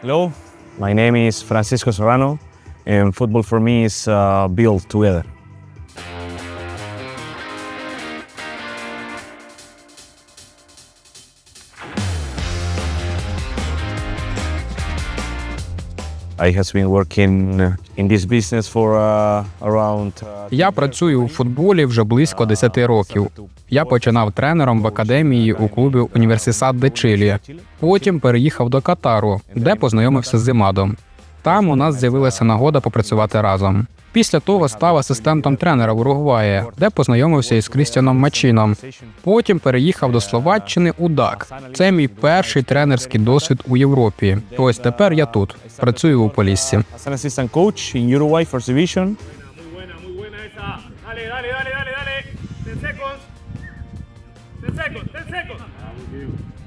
Hello, my name is Francisco Serrano, and football for me is uh, built together. Я працюю у футболі вже близько 10 років. Я починав тренером в академії у клубі Універсисад де Чилі. Потім переїхав до Катару, де познайомився з Зимадом. Там у нас з'явилася нагода попрацювати разом. Після того став асистентом тренера в Уругваї, де познайомився із Крістіаном Мачіном. Потім переїхав до Словаччини у ДАК. Це мій перший тренерський досвід у Європі. Ось тепер я тут працюю у Поліссі. as an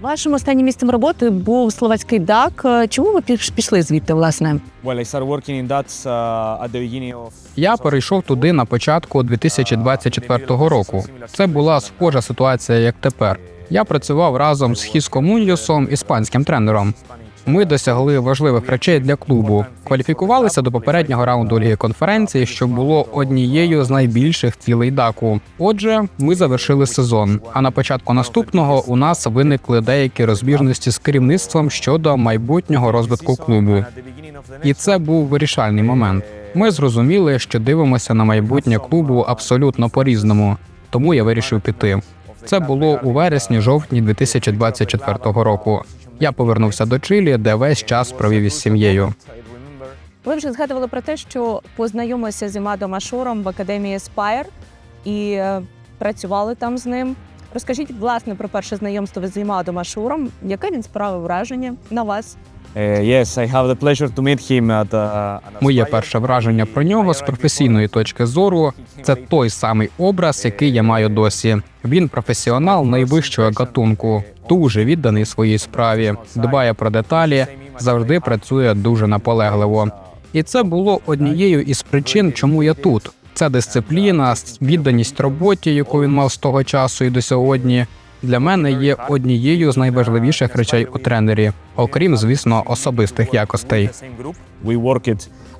Вашим останнім місцем роботи був словацький ДАК. Чому ви піш- пішли звідти, власне? Well, I started working in that uh, at the beginning of. Я перейшов туди на початку 2024 року. Це була схожа ситуація, як тепер. Я працював разом з Хіско Муньосом, іспанським тренером. Ми досягли важливих речей для клубу. Кваліфікувалися до попереднього раунду ліги конференції, що було однією з найбільших цілей даку. Отже, ми завершили сезон. А на початку наступного у нас виникли деякі розбіжності з керівництвом щодо майбутнього розвитку клубу. І це був вирішальний момент. Ми зрозуміли, що дивимося на майбутнє клубу абсолютно по-різному, тому я вирішив піти. Це було у вересні-жовтні 2024 року. Я повернувся до Чилі, де весь час провів із сім'єю. Ви вже згадували про те, що познайомилися з Імадом Ашуром в академії Спайр і е, працювали там з ним. Розкажіть власне про перше знайомство з Імадом Ашуром. Яке він справив враження на вас? Yes, I have the pleasure to meet him at. Моє перше враження про нього з професійної точки зору це той самий образ, який я маю досі. Він професіонал найвищого гатунку, дуже відданий своїй справі, дбає про деталі, завжди працює дуже наполегливо. І це було однією із причин, чому я тут. Це дисципліна, відданість роботі, яку він мав з того часу і до сьогодні. Для мене є однією з найважливіших речей у тренері, окрім, звісно, особистих якостей.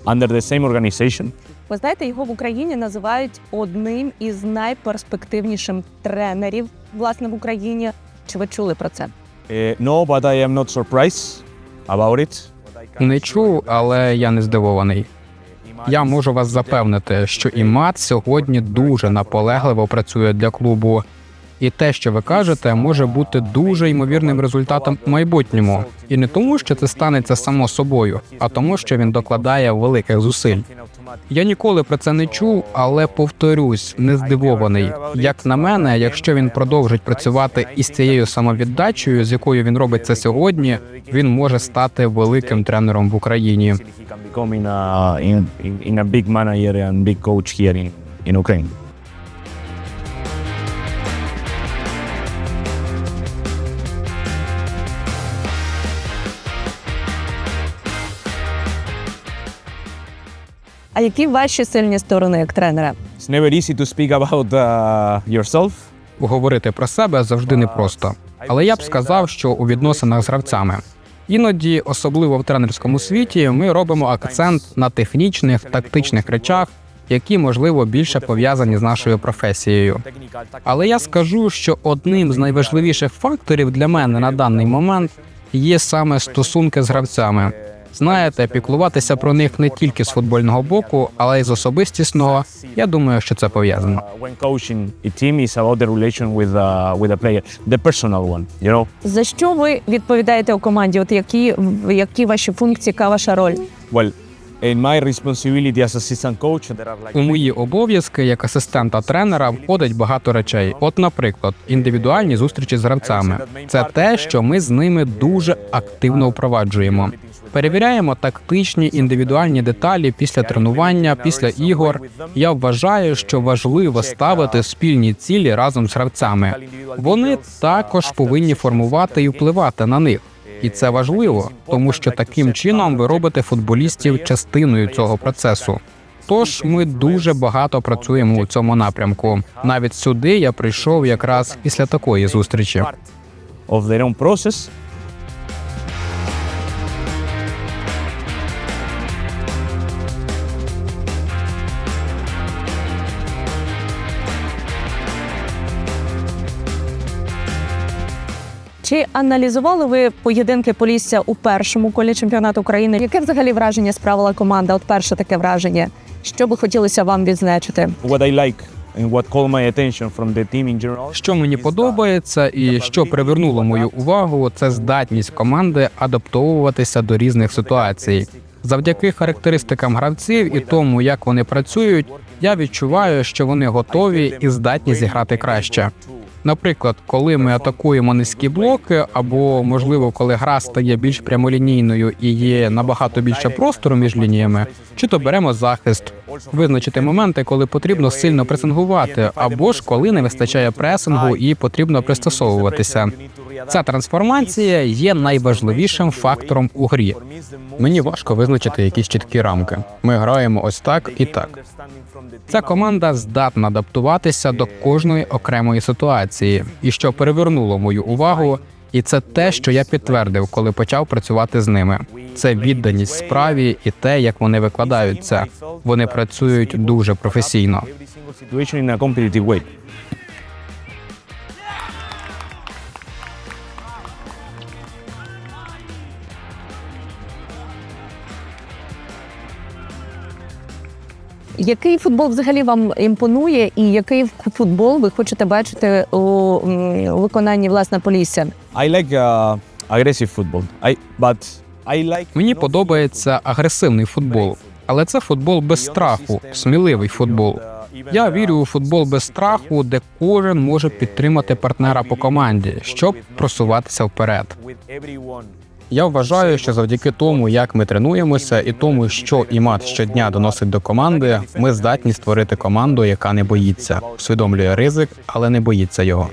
Under the same organization. Ви знаєте, його в Україні називають одним із найперспективніших тренерів власне в Україні. Чи ви чули про це? Uh, no, but I am not surprised about it. Не чув, але я не здивований. Я можу вас запевнити, що імат сьогодні дуже наполегливо працює для клубу. І те, що ви кажете, може бути дуже ймовірним результатом у майбутньому. І не тому, що це станеться само собою, а тому, що він докладає великих зусиль. Я ніколи про це не чув, але повторюсь, не здивований. Як на мене, якщо він продовжить працювати із цією самовіддачею, з якою він робить це сьогодні, він може стати великим тренером в Україні. In a big manager and big coach here in, in Ukraine. А які ваші сильні сторони як тренера? It's never easy to speak about uh, yourself. Говорити про себе завжди непросто. Але я б сказав, що у відносинах з гравцями. Іноді, особливо в тренерському світі, ми робимо акцент на технічних, тактичних речах, які можливо більше пов'язані з нашою професією. Але я скажу, що одним з найважливіших факторів для мене на даний момент є саме стосунки з гравцями. Знаєте, піклуватися про них не тільки з футбольного боку, але й з особистісного. Я думаю, що це пов'язано. Uh, uh. You know. За що ви відповідаєте у команді? От які, які ваші функції, яка ваша роль? Well, У мої обов'язки як асистента тренера входить багато речей. От, наприклад, індивідуальні зустрічі з гравцями. Це те, що ми з ними дуже активно впроваджуємо. Перевіряємо тактичні індивідуальні деталі після тренування, після ігор. Я вважаю, що важливо ставити спільні цілі разом з гравцями. Вони також повинні формувати і впливати на них. І це важливо, тому що таким чином ви робите футболістів частиною цього процесу. Тож ми дуже багато працюємо у цьому напрямку. Навіть сюди я прийшов якраз після такої зустрічі. Чи аналізували ви поєдинки Полісся у першому колі чемпіонату України? Яке взагалі враження справила команда? От перше таке враження. Що би хотілося вам відзначити? What I like. Що мені подобається, і що привернуло мою увагу, це здатність команди адаптовуватися до різних ситуацій. Завдяки характеристикам гравців і тому, як вони працюють, я відчуваю, що вони готові і здатні зіграти краще. Наприклад, коли ми атакуємо низькі блоки, або можливо, коли гра стає більш прямолінійною і є набагато більше простору між лініями, чи то беремо захист, визначити моменти, коли потрібно сильно пресингувати, або ж коли не вистачає пресингу і потрібно пристосовуватися. Ця трансформація є найважливішим фактором у грі. Мені важко визначити якісь чіткі рамки. Ми граємо ось так і так. Ця команда здатна адаптуватися до кожної окремої ситуації, і що перевернуло мою увагу, і це те, що я підтвердив, коли почав працювати з ними. Це відданість справі і те, як вони викладаються. Вони працюють дуже професійно. Який футбол взагалі вам імпонує, і який футбол ви хочете бачити у виконанні власне Полісся? I like uh, aggressive football. I but I like Мені подобається агресивний футбол, але це футбол без страху, сміливий футбол. Я вірю у футбол без страху, де кожен може підтримати партнера по команді, щоб просуватися вперед. Я вважаю, що завдяки тому, як ми тренуємося, і тому, що імат щодня доносить до команди, ми здатні створити команду, яка не боїться, усвідомлює ризик, але не боїться його.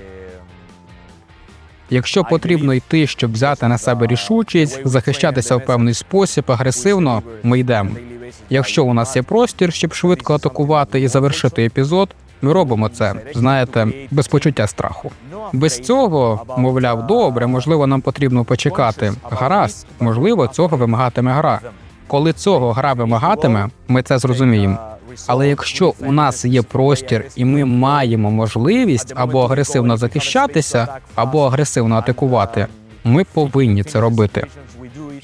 Якщо потрібно йти, щоб взяти на себе рішучість, захищатися в певний спосіб агресивно, ми йдемо. Якщо у нас є простір, щоб швидко атакувати і завершити епізод, ми робимо це, знаєте, без почуття страху. Без цього, мовляв, добре, можливо, нам потрібно почекати. Гаразд, можливо, цього вимагатиме гра. Коли цього гра вимагатиме, ми це зрозуміємо. Але якщо у нас є простір і ми маємо можливість або агресивно захищатися, або агресивно атакувати, ми повинні це робити.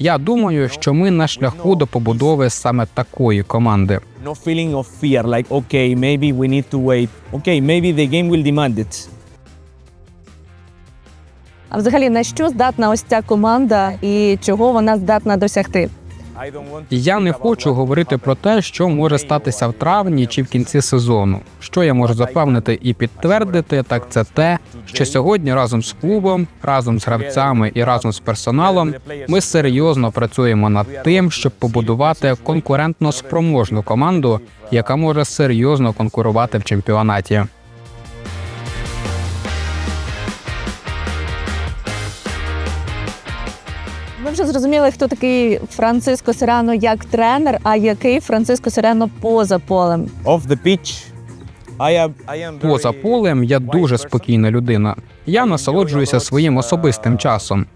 Я думаю, що ми на шляху до побудови саме такої команди. No feeling of fear, like okay, maybe we need to wait. Okay, maybe the game will demand it. А взагалі на що здатна ось ця команда і чого вона здатна досягти? Я не хочу говорити про те, що може статися в травні чи в кінці сезону. Що я можу запевнити і підтвердити, так це те, що сьогодні разом з клубом, разом з гравцями і разом з персоналом ми серйозно працюємо над тим, щоб побудувати конкурентно спроможну команду, яка може серйозно конкурувати в чемпіонаті. Вже зрозуміли, хто такий Франциско Серано як тренер, а який Франциско Серано поза полем. Off the pitch, I am, I am Поза полем я дуже спокійна людина. Я насолоджуюся своїм особистим часом.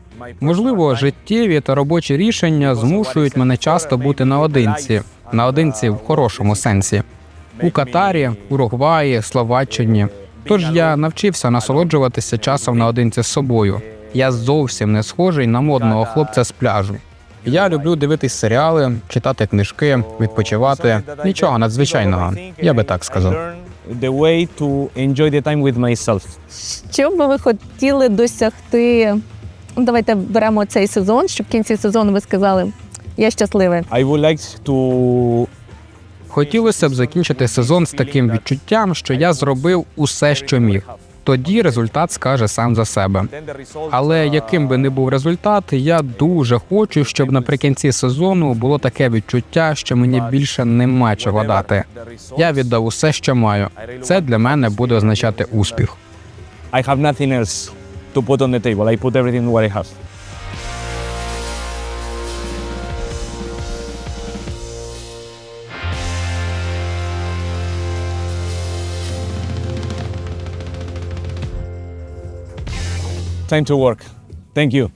Можливо, життєві та робочі рішення змушують мене часто бути наодинці, наодинці в хорошому сенсі. У Катарі, Уругваї, Словаччині. Тож я навчився насолоджуватися часом наодинці з собою. Я зовсім не схожий на модного хлопця з пляжу. Я люблю дивитись серіали, читати книжки, відпочивати. Нічого надзвичайного, я би так сказав. The way to enjoy the time with myself. Що б ви хотіли досягти? Ну, Давайте беремо цей сезон, щоб в кінці сезону ви сказали, я щасливий. I would like to Хотілося б закінчити сезон з таким відчуттям, що я зробив усе, що міг. Тоді результат скаже сам за себе. Але яким би не був результат, я дуже хочу, щоб наприкінці сезону було таке відчуття, що мені більше нема чого дати. Я віддав усе, що маю. Це для мене буде означати успіх. I have nothing else to put on the table. I put everything what I have. Time to work. Thank you.